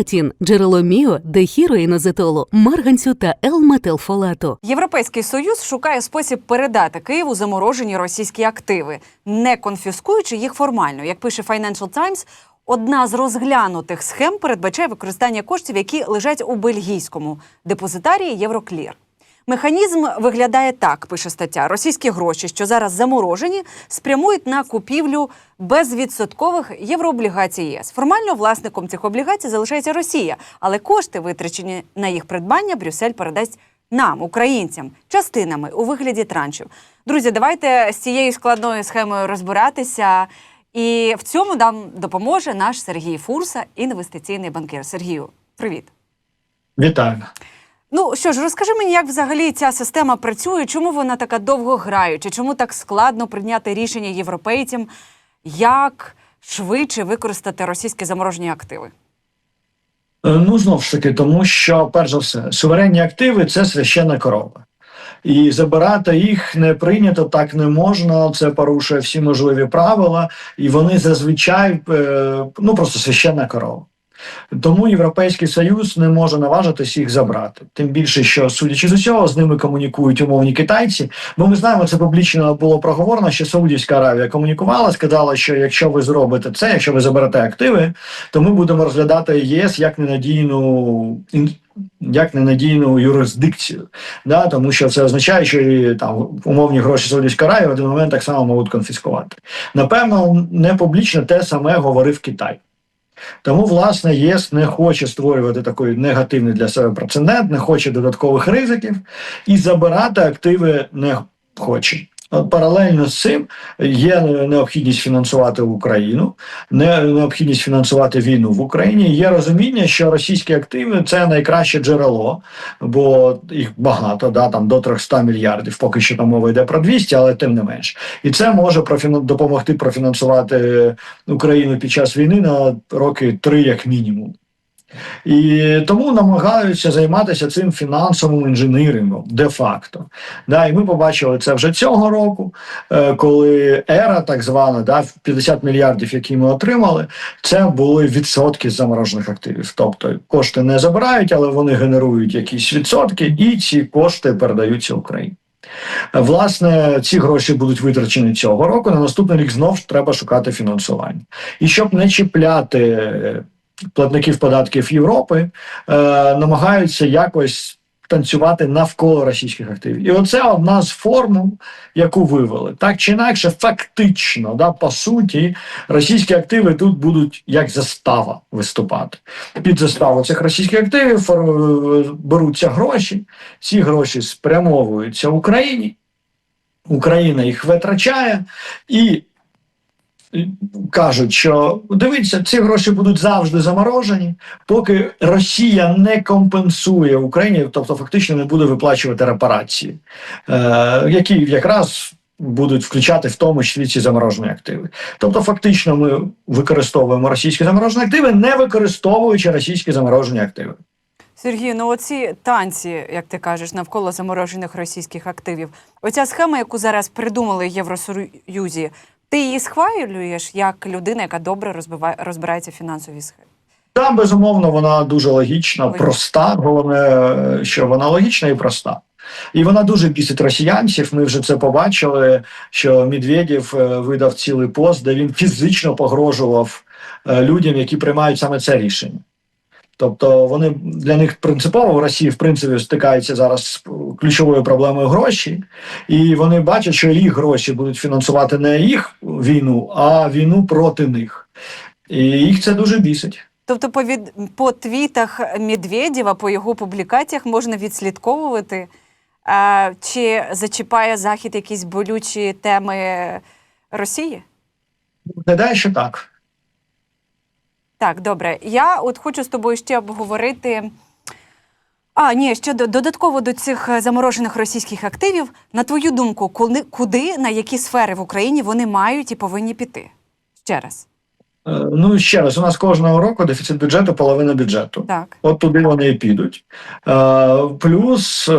Фолатін – джерело міо, дехіроїнозетолу, марганцю та Л-метилфолату. Європейський союз шукає спосіб передати Києву заморожені російські активи, не конфіскуючи їх формально. Як пише Financial Times, одна з розглянутих схем передбачає використання коштів, які лежать у бельгійському депозитарії Євроклір. Механізм виглядає так, пише стаття: російські гроші, що зараз заморожені, спрямують на купівлю безвідсоткових єврооблігацій ЄС. Формально власником цих облігацій залишається Росія, але кошти, витрачені на їх придбання, Брюссель передасть нам, українцям, частинами у вигляді траншів. Друзі, давайте з цією складною схемою розбиратися. І в цьому нам допоможе наш Сергій Фурса, інвестиційний банкір. Сергію, привіт. Вітаю. Ну що ж, розкажи мені, як взагалі ця система працює, чому вона така довго граюча, чому так складно прийняти рішення європейцям, як швидше використати російські заморожені активи? Е, Ну, знову ж таки, тому що, перш за все, суверенні активи це священна корова. І забирати їх не прийнято, так не можна. Це порушує всі можливі правила, і вони зазвичай е, ну просто священна корова. Тому Європейський Союз не може наважитись їх забрати. Тим більше, що судячи з усього, з ними комунікують умовні китайці. Бо ми знаємо, це публічно було проговорено, що Саудівська Аравія комунікувала, сказала, що якщо ви зробите це, якщо ви заберете активи, то ми будемо розглядати ЄС як ненадійну як ненадійну юрисдикцію. Да? Тому що це означає, що і, там умовні гроші Саудівської Аравії в один момент так само можуть конфіскувати. Напевно, не публічно те саме говорив Китай. Тому, власне, ЄС не хоче створювати такий негативний для себе прецедент, не хоче додаткових ризиків і забирати активи не хоче. От паралельно з цим є необхідність фінансувати Україну, не необхідність фінансувати війну в Україні. Є розуміння, що російські активи це найкраще джерело, бо їх багато, да там до 300 мільярдів. Поки що там мова йде про 200, але тим не менш, і це може профіна- допомогти профінансувати Україну під час війни на роки три, як мінімум. І тому намагаються займатися цим фінансовим інженірингом де-факто. Да, і ми побачили це вже цього року, е, коли ера, так звана, да, 50 мільярдів, які ми отримали, це були відсотки заморожених активів. Тобто кошти не забирають, але вони генерують якісь відсотки, і ці кошти передаються Україні. Власне, ці гроші будуть витрачені цього року. На наступний рік знов ж треба шукати фінансування. І щоб не чіпляти платників податків Європи, е, намагаються якось танцювати навколо російських активів. І оце одна з формул, яку вивели. Так чи інакше, фактично, да, по суті, російські активи тут будуть як застава виступати. Під заставу цих російських активів беруться гроші, ці гроші спрямовуються Україні. Україна їх витрачає і кажуть, що дивіться, ці гроші будуть завжди заморожені, поки Росія не компенсує Україні, тобто фактично не буде виплачувати репарації, е, які якраз будуть включати в тому числі ці заморожені активи. Тобто, фактично, ми використовуємо російські заморожені активи, не використовуючи російські заморожені активи. Сергію, ну оці танці, як ти кажеш, навколо заморожених російських активів. Оця схема, яку зараз придумали в Євросоюзі, ти її схвалюєш як людина, яка добре розбиває, розбирається в фінансовій схемі. Та безумовно вона дуже логічна, Логічна. проста. Головне, що вона логічна і проста. І вона дуже бісить росіянців. Ми вже це побачили. Що Медведєв е, видав цілий пост, де він фізично погрожував е, людям, які приймають саме це рішення. Тобто вони для них принципово в Росії в принципі стикаються зараз з ключовою проблемою гроші, і вони бачать, що їх гроші будуть фінансувати не їх війну, а війну проти них. І їх це дуже бісить. Тобто, по, від, по твітах Медведєва, по його публікаціях можна відслідковувати, е, чи зачіпає Захід якісь болючі теми Росії? Гадаю, що так. Так, добре. Я от хочу з тобою ще обговорити. А, ні, ще до- додатково до цих е, заморожених російських активів. На твою думку, коли, куди на які сфери в Україні вони мають і повинні піти? Ще раз. Е, Ну ще раз, у нас кожного року дефіцит бюджету половина бюджету. Так. От туди вони і підуть. Е, плюс, е,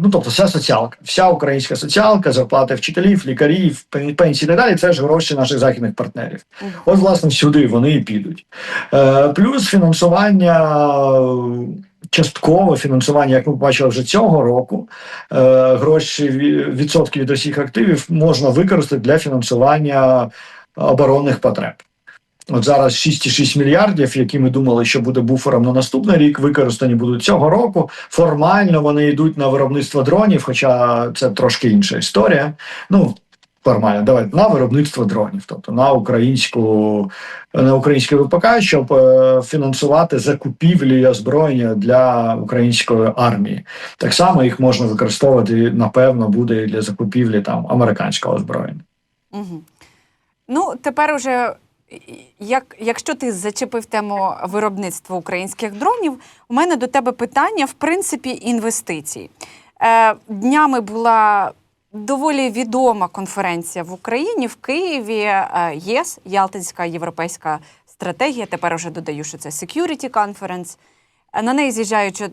ну тобто, вся соціалка, вся українська соціалка, зарплати вчителів, лікарів, пенсії і так далі. Це ж гроші наших західних партнерів. От, власне, сюди вони і підуть. Плюс фінансування. Часткове фінансування, як ми бачили вже цього року, гроші ві- відсотки від усіх активів можна використати для фінансування оборонних потреб. От зараз 6,6 мільярдів, які ми думали, що буде буфером на наступний рік, використані будуть цього року. Формально вони йдуть на виробництво дронів, хоча це трошки інша історія. Ну формально, давайте на виробництво дронів, тобто на українську на українське ВПК, щоб е, фінансувати закупівлі озброєння для української армії. Так само їх можна використовувати, напевно, буде і для закупівлі там американського озброєння. Угу. Ну, тепер уже, як, якщо ти зачепив тему виробництва українських дронів, у мене до тебе питання, в принципі, інвестицій. Е, днями була доволі відома конференція в Україні в Києві е, ЄС, Ялтинська європейська стратегія. Тепер уже додаю, що це Security Conference. Е, На неї з'їжджаючи,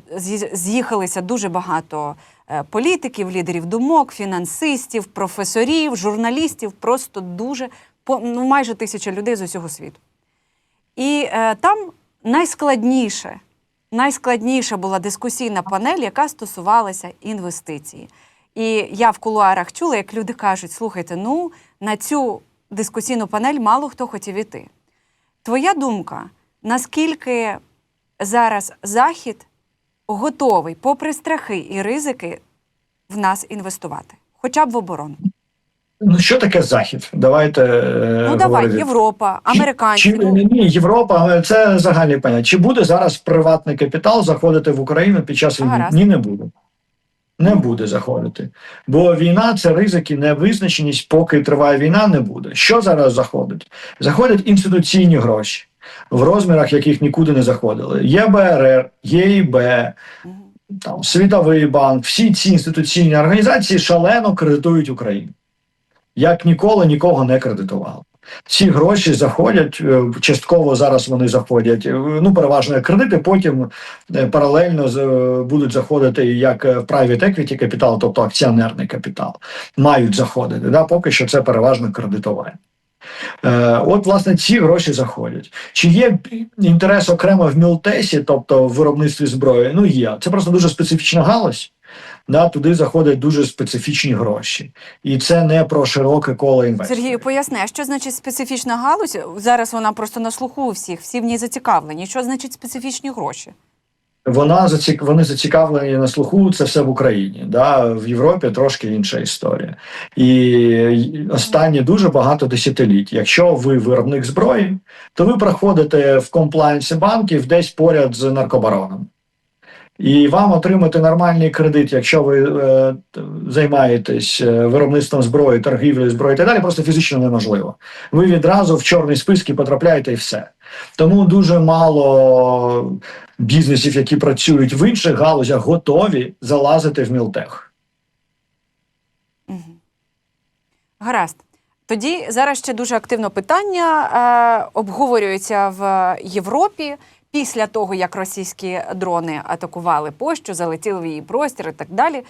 з'їхалися дуже багато е, політиків, лідерів думок, фінансистів, професорів, журналістів, просто дуже ну, майже тисяча людей з усього світу. І е, там найскладніше, найскладніша була дискусійна панель, яка стосувалася інвестицій. І я в кулуарах чула, як люди кажуть: слухайте, ну на цю дискусійну панель мало хто хотів іти. Твоя думка, наскільки зараз Захід готовий, попри страхи і ризики, в нас інвестувати, хоча б в оборону? Ну що таке захід? Давайте е, Ну давай, говорити. Європа, Чи- американці. Чи, ну, ні, Європа, але це загальне поняття. Чи буде зараз приватний капітал заходити в Україну під час війни? Гаразд. Ні, не буде. Не буде заходити. Бо війна це ризики, невизначеність, поки триває війна, не буде. Що зараз заходить? Заходять інституційні гроші в розмірах, яких нікуди не заходили. ЄБРР, ЄІБ, мгм. там, Світовий банк, всі ці інституційні організації шалено кредитують Україну. Як ніколи нікого не кредитували. Ці гроші заходять е, частково зараз вони заходять. е, Ну, переважно як кредити, потім е, паралельно будуть заходити як private equity капітал, тобто акціонерний капітал, мають заходити. Да? Поки що це переважно кредитування. От, власне, ці гроші заходять. Чи є інтерес окремо в мілтесі, тобто в виробництві зброї? Ну є. Це просто дуже специфічна галузь. Да, туди заходять дуже специфічні гроші, і це не про широке коло інвесторів. Сергію, поясни, а що значить специфічна галузь? Зараз вона просто на слуху у всіх, всі в ній зацікавлені. Що значить специфічні гроші? Вона зацік... вони зацікавлені на слуху. Це все в Україні. Да? В Європі трошки інша історія. І останні дуже багато десятиліть. Якщо ви виробник зброї, то ви проходите в комплайнсі банків десь поряд з наркобароном. І вам отримати нормальний кредит, якщо ви е, займаєтесь е, виробництвом зброї, торгівлею зброї і так далі, просто фізично неможливо. Ви відразу в чорний списки потрапляєте і все. Тому дуже мало бізнесів, які працюють в інших галузях, готові залазити в мілтех. Гаразд. Тоді зараз ще дуже активно питання е, обговорюється в Європі після того, як російські дрони атакували Польщу, залетіли в її простір і так далі.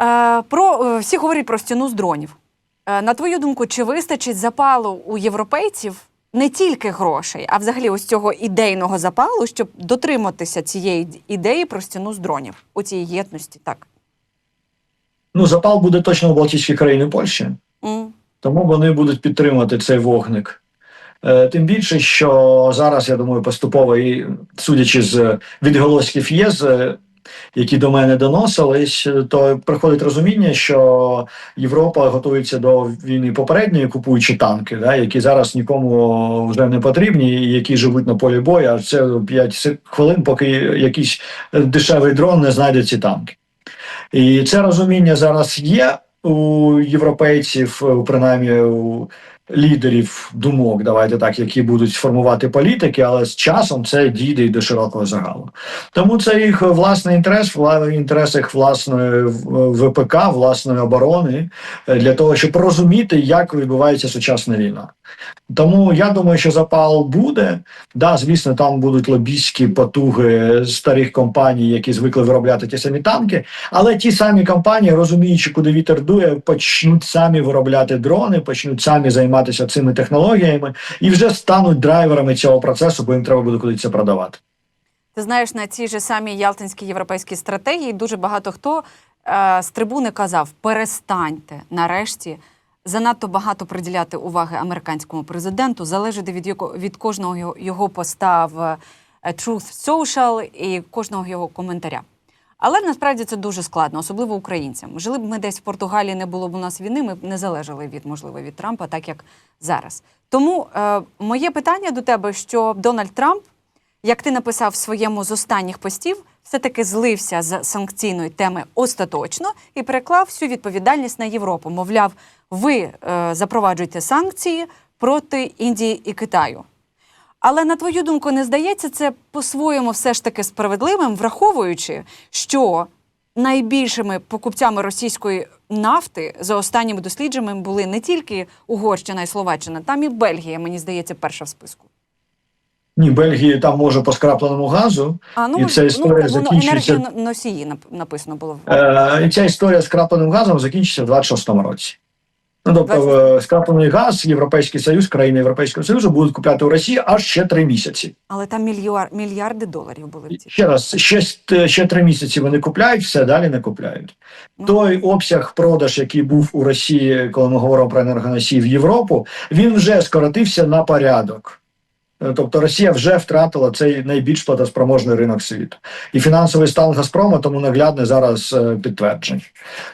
Е, про, е, всі говорять про стіну з дронів. Е, на твою думку, чи вистачить запалу у європейців не тільки грошей, а взагалі ось цього ідейного запалу, щоб дотриматися цієї ідеї про стіну з дронів у цій єдності? Так. Ну, запал буде точно в Балтійській країни Польщі, М. тому вони будуть підтримувати цей вогник. Е, Тим більше, що зараз, я думаю, поступово, і судячи з відголосків ЄС, е, які до мене доносились, е, то приходить розуміння, що Європа готується до війни попередньої, купуючи танки, да, які зараз нікому вже не потрібні, і які живуть на полі бою, а це 5 хвилин, поки якийсь дешевий дрон не знайде ці танки. І це розуміння зараз є у європейців, принаймні у лідерів думок, давайте так, які будуть формувати політики, але з часом це дійде і до широкого загалу. Тому це їх власний інтерес, інтерес їх власної ВПК, власної оборони е, для того, щоб розуміти, як відбувається сучасна війна. Тому я думаю, що запал буде. Да, звісно, там будуть лобістські потуги старих компаній, які звикли виробляти ті самі танки. Але ті самі компанії, розуміючи, куди вітер дує, почнуть самі виробляти дрони, почнуть самі займатися цими технологіями і вже стануть драйверами цього процесу, бо їм треба буде куди це продавати. Ти знаєш, на цій же самій Ялтинській європейській стратегії дуже багато хто е, з трибуни казав: перестаньте нарешті занадто багато приділяти уваги американському президенту, залежати від його від кожного його, поста в е, Truth Social і кожного його коментаря. Але насправді це дуже складно, особливо українцям. Жили б ми десь в Португалії, не було б у нас війни, ми б не залежали від можливо від Трампа, так як зараз. Тому е, моє питання до тебе, що Дональд Трамп як ти написав в своєму з останніх постів, все-таки злився з санкційної теми остаточно і переклав всю відповідальність на Європу. Мовляв, ви е, запроваджуєте санкції проти Індії і Китаю. Але на твою думку, не здається це по-своєму все ж таки справедливим, враховуючи, що найбільшими покупцями російської нафти за останніми дослідженнями були не тільки Угорщина і Словаччина, там і Бельгія, мені здається, перша в списку. Ні, Бельгії там може по скрапленому газу, А ну, І ця історія ну, закінчується- нап- написано було. Е, і ця історія з крапленим газом закінчиться в 26-му році. Ну, тобто, 26. е, скраплений газ, Європейський Союз, країни Європейського Союзу будуть купляти у Росії аж ще три місяці. Але там мільярд, мільярди доларів були в цій. Ще раз, ще, ще три місяці вони купляють, все далі не купляють. Ну. Той обсяг продаж, який був у Росії, коли ми говоримо про енергоносії в Європу, він вже скоротився на порядок. Е, Тобто Росія вже втратила цей найбільш платоспроможний ринок світу. І фінансовий стан Газпрома тому наглядне зараз е, підтвердження.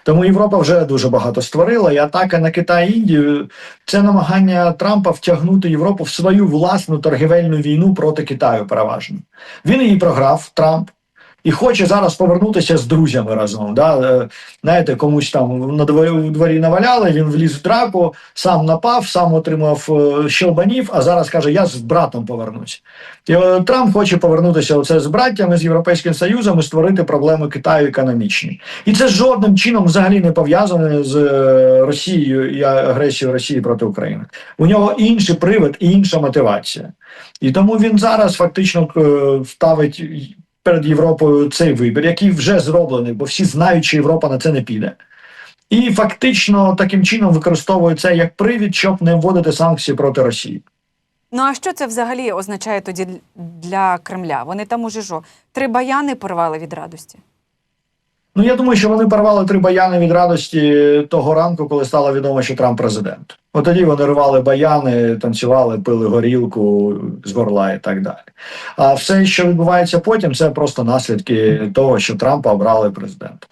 Тому Європа вже дуже багато створила, і атака на Китай і Індію це намагання Трампа втягнути Європу в свою власну торгівельну війну проти Китаю. Переважно він її програв Трамп. І хоче зараз повернутися з друзями разом. Да? Е, Знаєте, комусь там на дворі, наваляли, він вліз в драку, сам напав, сам отримав е, щелбанів, а зараз каже: Я з братом повернусь. І е, Трамп хоче повернутися оце з браттями, з Європейським Союзом і створити проблеми Китаю економічні. І це жодним чином взагалі не пов'язане з Росією і агресією Росії проти України. У нього інший привид і інша мотивація. І тому він зараз фактично ставить перед Європою цей вибір, який вже зроблений, бо всі знають, що Європа на це не піде. І фактично таким чином використовує це як привід, щоб не вводити санкції проти Росії. Ну а що це взагалі означає тоді для Кремля? Вони там уже що, три баяни порвали від радості? Ну я думаю, що вони порвали три баяни від радості того ранку, коли стало відомо, що Трамп президент. От тоді вони рвали баяни, танцювали, пили горілку з горла і так далі. А все, що відбувається потім, це просто наслідки того, що Трампа обрали президентом.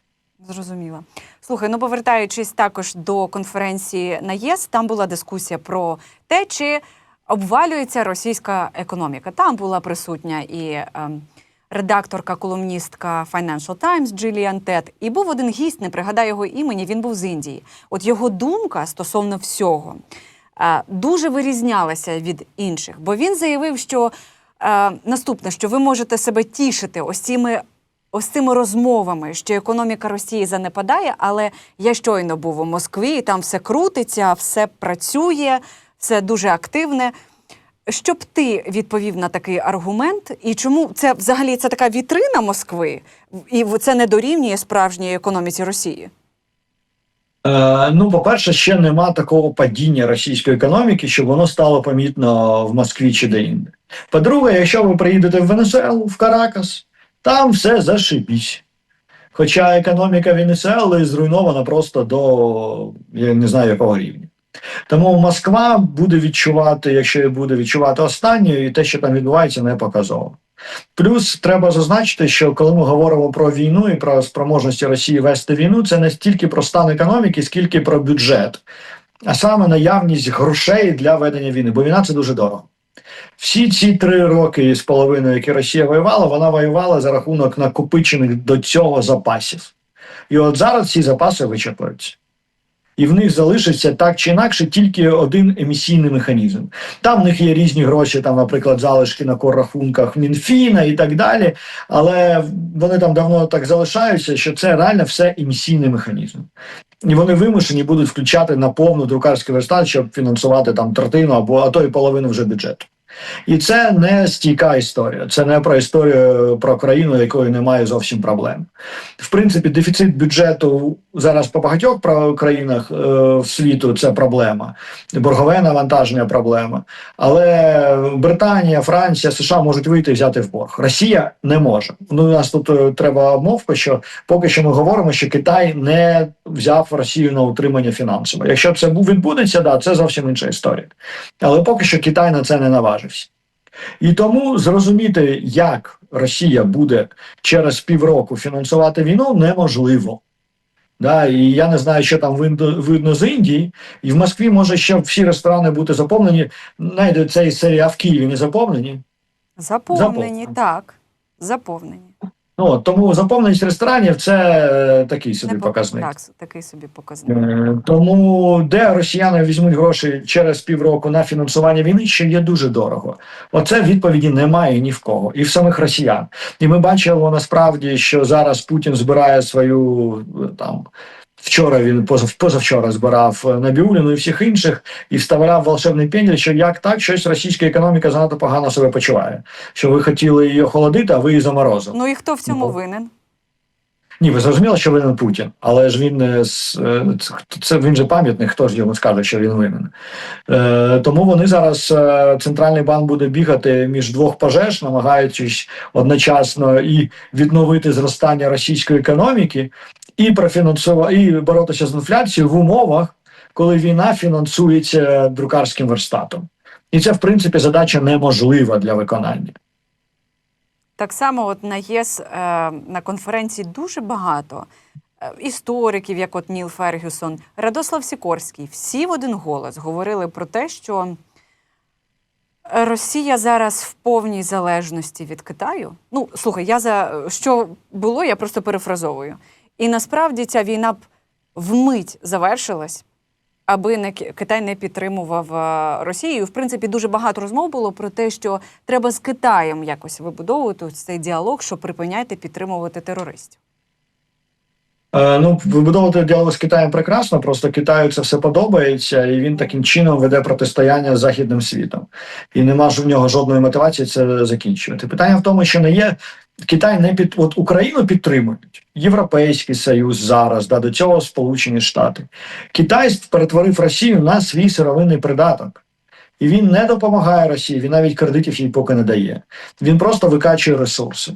Зрозуміло. Слухай, ну повертаючись також до конференції на ЄС, там була дискусія про те, чи обвалюється російська економіка. Там була присутня і ем, редакторка, колумністка Financial Times Джиліан Тед. І був один гість, не пригадаю його імені, він був з Індії. От його думка стосовно всього е, дуже вирізнялася від інших, бо він заявив, що е, наступне, що ви можете себе тішити ось цими ось цими розмовами, що економіка Росії занепадає, але я щойно був у Москві, і там все крутиться, все працює, все дуже активне. Що б ти відповів на такий аргумент, і чому це взагалі це така вітрина Москви, і це не дорівнює справжній економіці Росії? Е, ну, по-перше, ще нема такого падіння російської економіки, щоб воно стало помітно в Москві чи де-інде. По-друге, якщо ви приїдете в Венесуелу, в Каракас, там все зашибісь. Хоча економіка Венесуели зруйнована просто до я не знаю якого рівня. Тому Москва буде відчувати, якщо буде відчувати останнє, і те, що там відбувається, не показово. Плюс треба зазначити, що коли ми говоримо про війну і про спроможності Росії вести війну, це не стільки про стан економіки, скільки про бюджет, а саме наявність грошей для ведення війни, бо війна це дуже дорого. Всі ці три роки з половиною, які Росія воювала, вона воювала за рахунок накопичених до цього запасів. І от зараз ці запаси вичерпуються. І в них залишиться так чи інакше тільки один емісійний механізм. Там в них є різні гроші, там, наприклад, залишки на коррахунках Мінфіна і так далі. Але вони там давно так залишаються, що це реально все емісійний механізм. І вони вимушені будуть включати на повну друкарський верстат, щоб фінансувати там третину або а то і половину вже бюджету. І це не стійка історія. Це не про історію про країну, якої немає зовсім проблем. В принципі, дефіцит бюджету зараз по багатьох країнах е, світу це проблема. Боргове навантаження проблема. Але Британія, Франція, США можуть вийти і взяти в борг. Росія не може. Ну, у нас тут е, треба обмовка, що поки що ми говоримо, що Китай не взяв Росію на утримання фінансово. Якщо це відбудеться, да, це зовсім інша історія. Але поки що Китай на це не наважився. І тому зрозуміти, як Росія буде через півроку фінансувати війну, неможливо. Да, і я не знаю, що там видно, з Індії, і в Москві може ще всі ресторани бути заповнені. Найде цей серія в Києві не заповнені. Заповнені, Заповнені. так. Заповнені. Ну, тому заповненість ресторанів це е, такий собі Не показник. Так, такий собі показник. Е, Тому де росіяни візьмуть гроші через півроку на фінансування війни, що є дуже дорого. Оце відповіді немає ні в кого, і в самих росіян. І ми бачимо насправді, що зараз Путін збирає свою е, там. Вчора він позав, позавчора збирав е, Набіуліну і всіх інших і вставляв волшебний пенділь, що як так щось російська економіка занадто погано себе почуває. Що ви хотіли її охолодити, а ви її заморозили. Ну і хто в цьому Ну, винен? Ні, ви зрозуміли, що винен Путін, але ж він з- е, це він же пам'ятник, хто ж йому скаже, що він винен. Е, тому вони зараз е, центральний банк буде бігати між двох пожеж, намагаючись одночасно і відновити зростання російської економіки, і профінансувати і боротися з інфляцією в умовах, коли війна фінансується друкарським верстатом. І це, в принципі, задача неможлива для виконання. Так само, от на ЄС е, на конференції дуже багато е, істориків, як от Ніл Фергюсон, Радослав Сікорський, всі в один голос говорили про те, що Росія зараз в повній залежності від Китаю. Ну, слухай, я за що було, я просто перефразовую. І насправді ця війна б вмить завершилась, аби не Китай не підтримував е, Росію. В принципі, дуже багато розмов було про те, що треба з Китаєм якось вибудовувати цей діалог, щоб припиняти підтримувати терористів. Е, Ну, вибудовувати діалог з Китаєм прекрасно, просто Китаю це все подобається, і він таким чином веде протистояння з західним світом. І нема ж в нього жодної мотивації це закінчувати. Питання в тому, що не є Китай не під от Україну підтримують Європейський Союз зараз, да, до цього Сполучені Штати. Китай перетворив Росію на свій сировинний придаток. І він не допомагає Росії, він навіть кредитів їй поки не дає. Він просто викачує ресурси.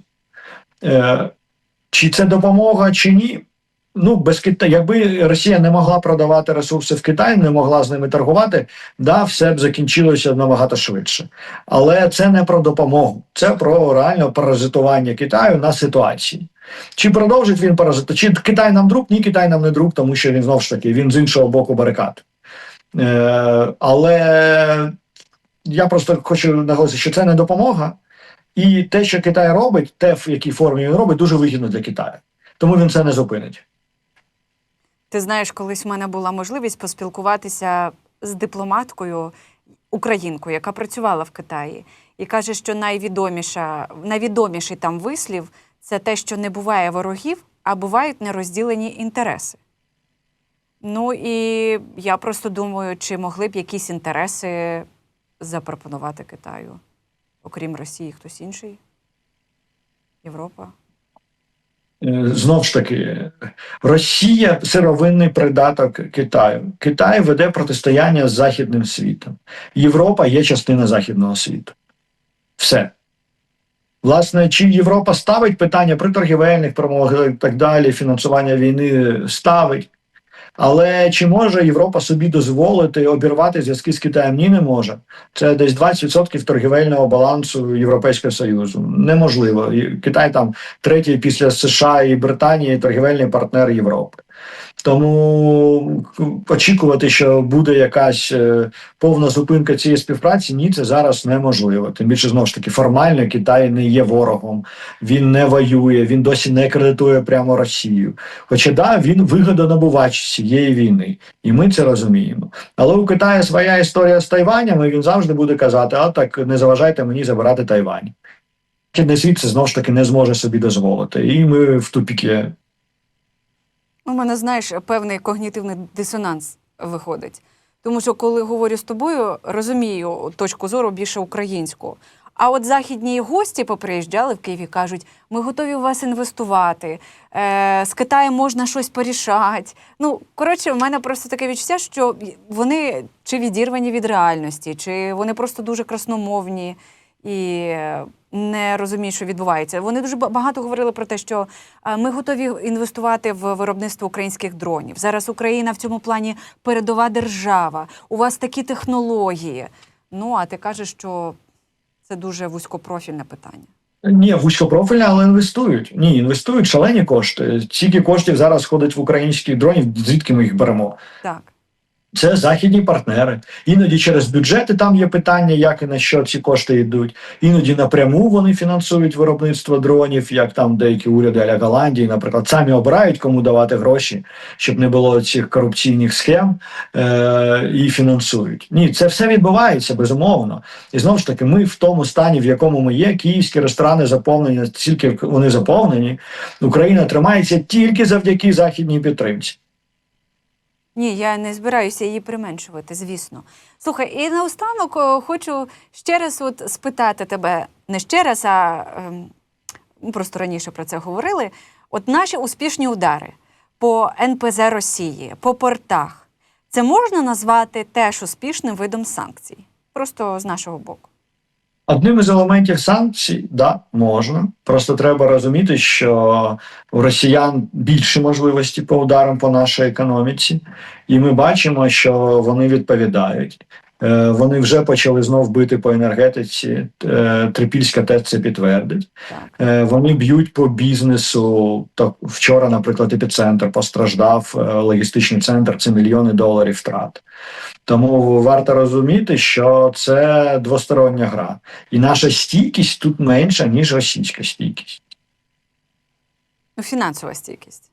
Е, чи це допомога, чи ні? Ну, без Китаю, якби Росія не могла продавати ресурси в Китай, не могла з ними торгувати, да, все б закінчилося набагато швидше. Але це не про допомогу, це про реальне паразитування Китаю на ситуації. Чи продовжить він паразитувати? Чи Китай нам друг? Ні, Китай нам не друг, тому що він знову ж таки він з іншого боку барикад. Е, але я просто хочу наголосити, що це не допомога, і те, що Китай робить, те, в якій формі він робить, дуже вигідно для Китаю. Тому він це не зупинить. Ти знаєш, колись в мене була можливість поспілкуватися з дипломаткою українкою, яка працювала в Китаї, і каже, що найвідоміша, найвідоміший там вислів це те, що не буває ворогів, а бувають нерозділені інтереси. Ну і я просто думаю, чи могли б якісь інтереси запропонувати Китаю, окрім Росії, хтось інший? Європа? Е, Знов ж таки, Росія сировинний придаток Китаю. Китай веде протистояння з Західним світом. Європа є частина Західного світу. Все. Власне, чи Європа ставить питання при торгівельних промовах і так далі, фінансування війни ставить. Але чи може Європа собі дозволити обірвати зв'язки з Китаєм? Ні, не може. Це десь 20% торгівельного балансу Європейського Союзу. Неможливо. Китай там третій після США і Британії торгівельний партнер Європи. Тому очікувати, що буде якась е, повна зупинка цієї співпраці, ні, це зараз неможливо. Тим більше знову ж таки формально Китай не є ворогом, він не воює, він досі не кредитує прямо Росію. Хоча да, він вигодонабувач цієї війни, і ми це розуміємо. Але у Китаї своя історія з Тайванем, і він завжди буде казати: а так не заважайте мені забирати Тайвань. Західний світ це знову ж таки не зможе собі дозволити. І ми в тупіки У мене, знаєш, певний когнітивний дисонанс виходить. Тому що, коли говорю з тобою, розумію точку зору більше українську. А от західні гості поприїжджали в Києві, кажуть, ми готові у вас інвестувати, е, з Китаєм можна щось порішати. Ну, коротше, в мене просто таке відчуття, що вони чи відірвані від реальності, чи вони просто дуже красномовні і е, не розуміють, що відбувається. Вони дуже багато говорили про те, що е, ми готові інвестувати в виробництво українських дронів. Зараз Україна в цьому плані передова держава. У вас такі технології. Ну, а ти кажеш, що це дуже вузькопрофільне питання. Ні, вузькопрофільне, але інвестують. Ні, інвестують шалені кошти. Скільки коштів зараз ходить в українських дронів, звідки ми їх беремо? Так. Це західні партнери. Іноді через бюджети там є питання, як і на що ці кошти йдуть. Іноді напряму вони фінансують виробництво дронів, як там деякі уряди аля Голландії, наприклад, самі обирають, кому давати гроші, щоб не було цих корупційних схем е- і фінансують. Ні, це все відбувається безумовно. І знову ж таки, ми в тому стані, в якому ми є, київські ресторани заповнені, тільки вони заповнені. Україна тримається тільки завдяки західній підтримці. Ні, я не збираюся її применшувати, звісно. Слухай, і наостанок о, хочу ще раз от спитати тебе, не ще раз, а ми просто раніше про це говорили. От наші успішні удари по НПЗ Росії, по портах, це можна назвати теж успішним видом санкцій? Просто з нашого боку. Одним із елементів санкцій, да, можна. Просто треба розуміти, що у росіян більші можливості по ударам по нашій економіці, і ми бачимо, що вони відповідають. Е, Вони вже почали знов бити по енергетиці. Е, Трипільська ТЕЦ це підтвердить. Е, Вони б'ють по бізнесу. Так вчора, наприклад, епіцентр постраждав, логістичний центр це мільйони доларів втрат. Тому варто розуміти, що це двостороння гра, і наша стійкість тут менша ніж російська стійкість. Ну, фінансова стійкість.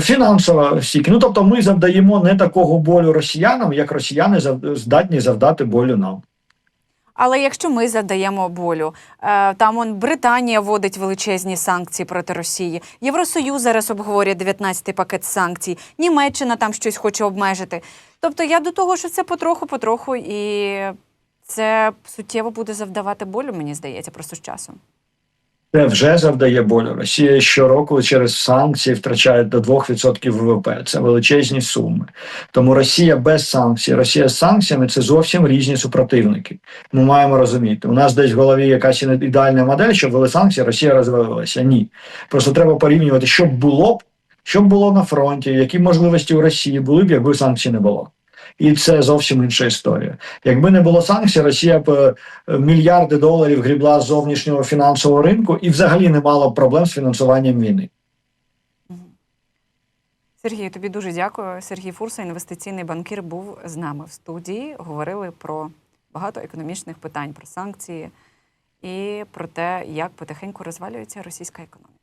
Фінансова стійкість. Ну тобто, ми завдаємо не такого болю росіянам, як росіяни здатні завдати болю нам. Але якщо ми задаємо болю, е, там он Британія вводить величезні санкції проти Росії, Євросоюз зараз обговорює 19-й пакет санкцій, Німеччина там щось хоче обмежити. Тобто я до того, що це потроху-потроху, і це суттєво буде завдавати болю, мені здається, просто з часом. Це вже завдає болю. Росія щороку через санкції втрачає до 2% ВВП. Це величезні суми. Тому Росія без санкцій, Росія з санкціями це зовсім різні супротивники. Ми маємо розуміти. У нас десь в голові якась ідеальна модель, щоб ввели санкції, Росія розвалилася. Ні. Просто треба порівнювати, що було б, що було на фронті, які можливості у Росії були б, якби санкцій не було. І це зовсім інша історія. Якби не було санкцій, Росія б е, мільярди доларів грібла з зовнішнього фінансового ринку і взагалі не мала б проблем з фінансуванням війни. Сергію, тобі дуже дякую. Сергій Фурса, інвестиційний банкір, був з нами в студії. Говорили про багато економічних питань, про санкції і про те, як потихеньку розвалюється російська економіка.